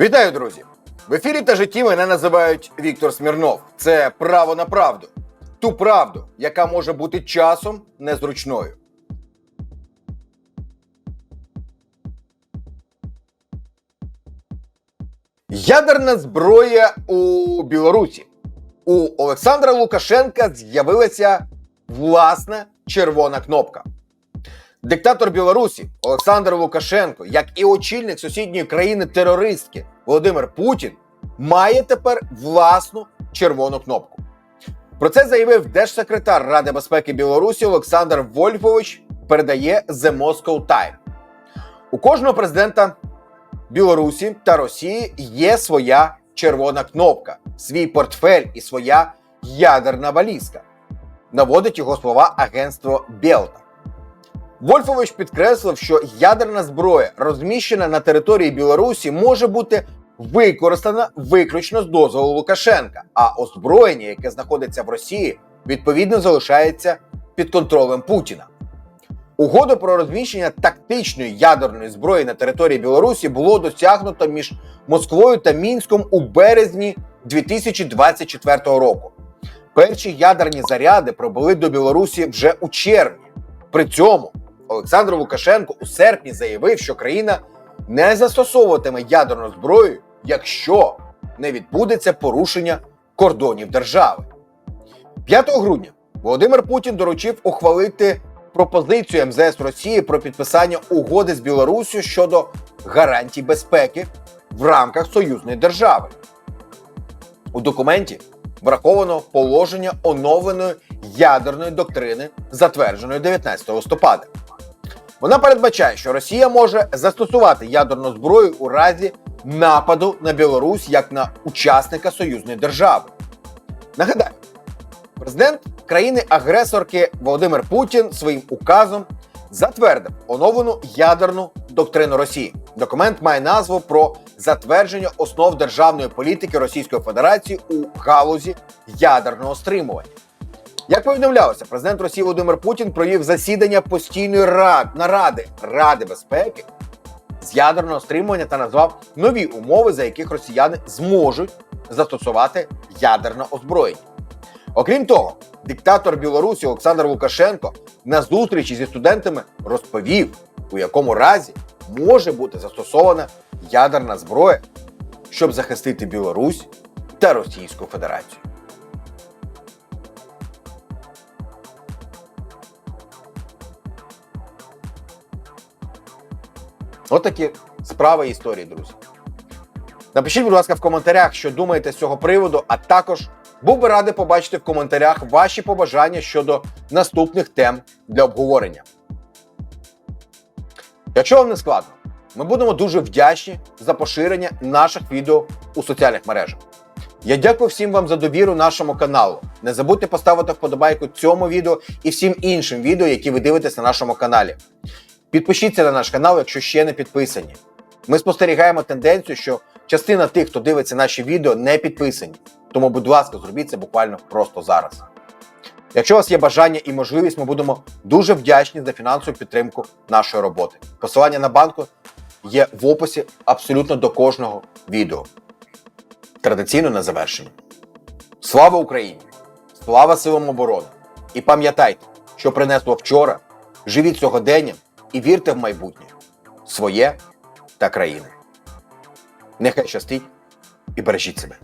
Вітаю, друзі! В ефірі та житті мене називають Віктор Смірнов. Це право на правду. Ту правду, яка може бути часом незручною. Ядерна зброя у Білорусі. У Олександра Лукашенка з'явилася власна червона кнопка. Диктатор Білорусі Олександр Лукашенко, як і очільник сусідньої країни терористки Володимир Путін, має тепер власну червону кнопку. Про це заявив держсекретар Ради безпеки Білорусі Олександр Вольфович. Передає The Moscow Time. У кожного президента Білорусі та Росії є своя червона кнопка, свій портфель і своя ядерна валізка. Наводить його слова агентство Белта. Вольфович підкреслив, що ядерна зброя, розміщена на території Білорусі, може бути використана виключно з дозволу Лукашенка, а озброєння, яке знаходиться в Росії, відповідно залишається під контролем Путіна. Угоду про розміщення тактичної ядерної зброї на території Білорусі було досягнуто між Москвою та Мінськом у березні 2024 року. Перші ядерні заряди пробули до Білорусі вже у червні. При цьому Олександр Лукашенко у серпні заявив, що країна не застосовуватиме ядерну зброю, якщо не відбудеться порушення кордонів держави. 5 грудня Володимир Путін доручив ухвалити пропозицію МЗС Росії про підписання угоди з Білоруссю щодо гарантій безпеки в рамках союзної держави. У документі враховано положення оновленої ядерної доктрини, затвердженої 19 листопада. Вона передбачає, що Росія може застосувати ядерну зброю у разі нападу на Білорусь як на учасника союзної держави. Нагадаю, президент країни-агресорки Володимир Путін своїм указом затвердив оновлену ядерну доктрину Росії. Документ має назву про затвердження основ державної політики Російської Федерації у галузі ядерного стримування. Як повідомлялося, президент Росії Володимир Путін провів засідання постійної рад, наради Ради безпеки з ядерного стримування та назвав нові умови, за яких росіяни зможуть застосувати ядерне озброєння. Окрім того, диктатор Білорусі Олександр Лукашенко на зустрічі зі студентами розповів, у якому разі може бути застосована ядерна зброя, щоб захистити Білорусь та Російську Федерацію. Отакі справи історії, друзі. Напишіть, будь ласка, в коментарях, що думаєте з цього приводу, а також був би радий побачити в коментарях ваші побажання щодо наступних тем для обговорення. Якщо вам не складно, ми будемо дуже вдячні за поширення наших відео у соціальних мережах. Я дякую всім вам за довіру нашому каналу. Не забудьте поставити вподобайку цьому відео і всім іншим відео, які ви дивитесь на нашому каналі. Підпишіться на наш канал, якщо ще не підписані. Ми спостерігаємо тенденцію, що частина тих, хто дивиться наші відео, не підписані. Тому, будь ласка, зробіть це буквально просто зараз. Якщо у вас є бажання і можливість, ми будемо дуже вдячні за фінансову підтримку нашої роботи. Посилання на банку є в описі абсолютно до кожного відео. Традиційно на завершення. Слава Україні! Слава силам оборони! І пам'ятайте, що принесло вчора, живіть сьогоденням і вірте в майбутнє своє та країни. Нехай щастить і бережіть себе.